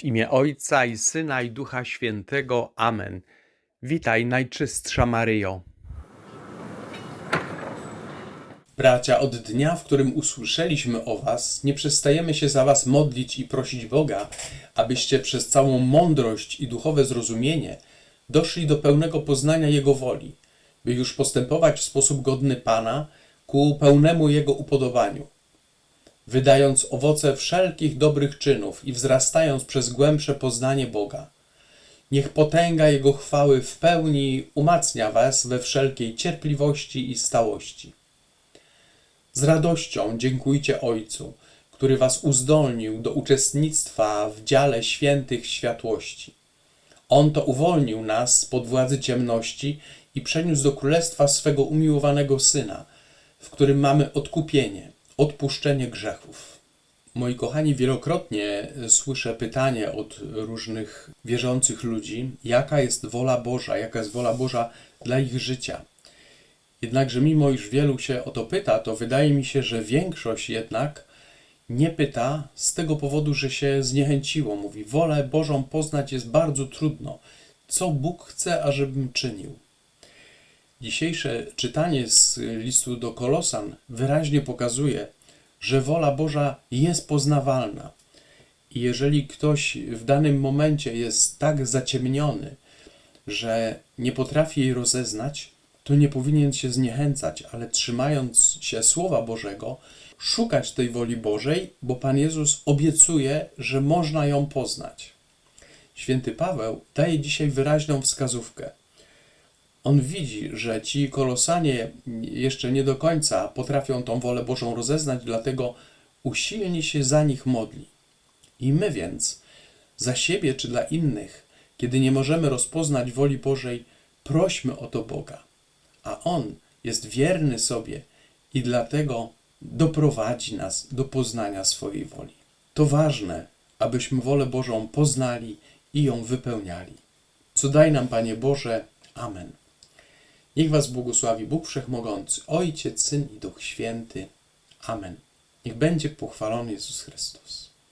W imię Ojca i Syna i Ducha Świętego. Amen. Witaj, Najczystsza Maryjo. Bracia, od dnia, w którym usłyszeliśmy o Was, nie przestajemy się za Was modlić i prosić Boga, abyście przez całą mądrość i duchowe zrozumienie doszli do pełnego poznania Jego woli, by już postępować w sposób godny Pana ku pełnemu Jego upodobaniu wydając owoce wszelkich dobrych czynów i wzrastając przez głębsze poznanie Boga. Niech potęga Jego chwały w pełni umacnia Was we wszelkiej cierpliwości i stałości. Z radością dziękujcie Ojcu, który Was uzdolnił do uczestnictwa w dziale świętych światłości. On to uwolnił nas spod władzy ciemności i przeniósł do królestwa swego umiłowanego Syna, w którym mamy odkupienie, odpuszczenie grzechów. Moi kochani, wielokrotnie słyszę pytanie od różnych wierzących ludzi, jaka jest wola Boża, jaka jest wola Boża dla ich życia. Jednakże, mimo iż wielu się o to pyta, to wydaje mi się, że większość jednak nie pyta z tego powodu, że się zniechęciło. Mówi: Wolę Bożą poznać jest bardzo trudno. Co Bóg chce, ażebym czynił? Dzisiejsze czytanie z listu do Kolosan wyraźnie pokazuje, że wola Boża jest poznawalna. I jeżeli ktoś w danym momencie jest tak zaciemniony, że nie potrafi jej rozeznać, to nie powinien się zniechęcać, ale trzymając się Słowa Bożego, szukać tej woli Bożej, bo Pan Jezus obiecuje, że można ją poznać. Święty Paweł daje dzisiaj wyraźną wskazówkę. On widzi, że ci kolosanie jeszcze nie do końca potrafią tą wolę Bożą rozeznać, dlatego usilnie się za nich modli. I my więc, za siebie czy dla innych, kiedy nie możemy rozpoznać woli Bożej, prośmy o to Boga. A On jest wierny sobie i dlatego doprowadzi nas do poznania swojej woli. To ważne, abyśmy wolę Bożą poznali i ją wypełniali. Co daj nam, Panie Boże. Amen. Niech Was błogosławi Bóg Wszechmogący, Ojciec, Syn i Duch Święty. Amen. Niech będzie pochwalony Jezus Chrystus.